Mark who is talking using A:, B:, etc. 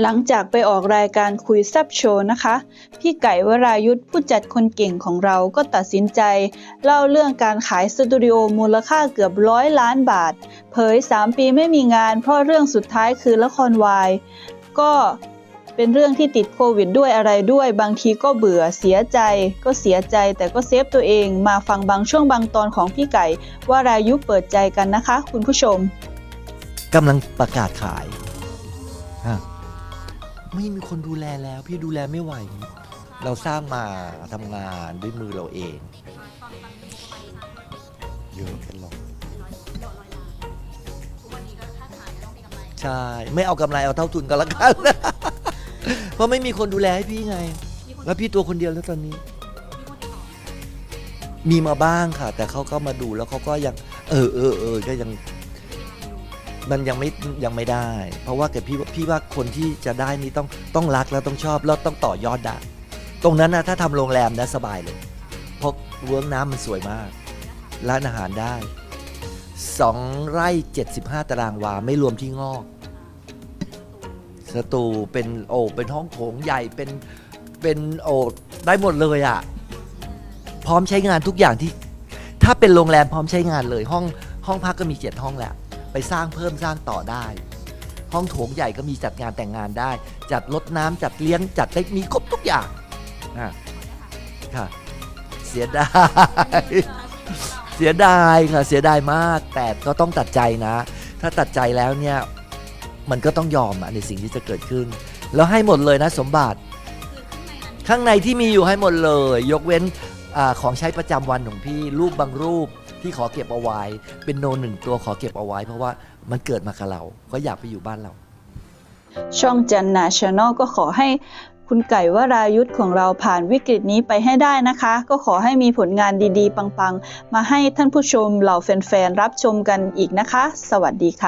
A: หลังจากไปออกรายการคุยแซบโชว์นะคะ พี่ไก่วรายุทธ์ผู้จัดคนเก่งของเราก็ตัดสินใจ เล่าเรื่องการขายสตูดิโอมูลค่าเกือบร้อยล้านบาท เผย 3 ปีไม่มีงาน เพราะเรื่องสุดท้ายคือละครวาย ก็เป็นเรื่องที่ติดโควิดด้วยอะไรด้วย บางทีก็เบื่อเสียใจ ก็เสียใจแต่ก็เซฟตัวเอง มาฟังบางช่วงบางตอนของพี่ไก่วรายุทธเปิดใจกันนะคะ คุณผู้ชม
B: กำลังประกาศขายฮะ ไม่มีคนดูแลแล้ว พี่ดูแลไม่ไหว เราสร้างมาทำงานด้วยมือเราเองเยอะเป็นหรอกใช่ ไม่เอากำไรเอาเท่าทุนก็แล้วกัน เพราะไม่มีคนดูแลให้พี่ไง แล้วพี่ตัวคนเดียวแล้วตอนนี้ มีมาบ้างค่ะ แต่เขาก็มาดูแล้วเขาก็ยัง เออเออเออก็ยัง มันยังไม่ยังไม่ได้ เพราะว่าแต่พี่พี่ว่าคนที่จะได้นี่ต้องต้องรักแล้วต้องชอบแล้วต้องต่อยอดได้ตรงนั้นนะถ้าทำโรงแรมนะสบายเลยเพราะเวิร์กน้ำมันสวยมากร้านอาหารได้สองไร่75ตารางวาไม่รวมที่งอกสตูเป็นโอเป็นห้องโถงใหญ่เป็นเป็นโอได้หมดเลยอะ่ะพร้อมใช้งานทุกอย่างที่ ถ้าเป็นโรงแรมพร้อมใช้งานเลยห้องห้องพักก็มีเจ็ดห้องแหละ ไปสร้างเพิ่มสร้างต่อได้ ห้องโถงใหญ่ก็มีจัดงานแต่งงานได้ จัดรดน้ำจัดเลี้ยงจัดได้มีครบทุกอย่างอะค่ะ เสียดาย เสียดายค่ะเสียดายมาก แต่ก็ต้องตัดใจนะ ถ้าตัดใจแล้วเนี่ยมันก็ต้องยอมอะในสิ่งที่จะเกิดขึ้น แล้วให้หมดเลยนะสมบัติ ข้างในที่มีอยู่ให้หมดเลย ยกเว้น อของใช้ประจำวันของพี่รูปบางรูปที่ขอเก็บเอาไว้ เป็นโนหนึ่งตัวขอเก็บเอาไว้ เพราะว่ามันเกิดมากับเราก็อยากไปอยู่บ้านเรา
A: ช่องจันนาช n แนลก็ขอให้คุณไก่วรายุทธ์ของเราผ่านวิกฤตนี้ไปให้ได้นะคะ ก็ขอให้มีผลงานดีๆ ปังๆ มาให้ท่านผู้ชมเหล่าแฟนๆ รับชมกันอีกนะคะ สวัสดีค่ะ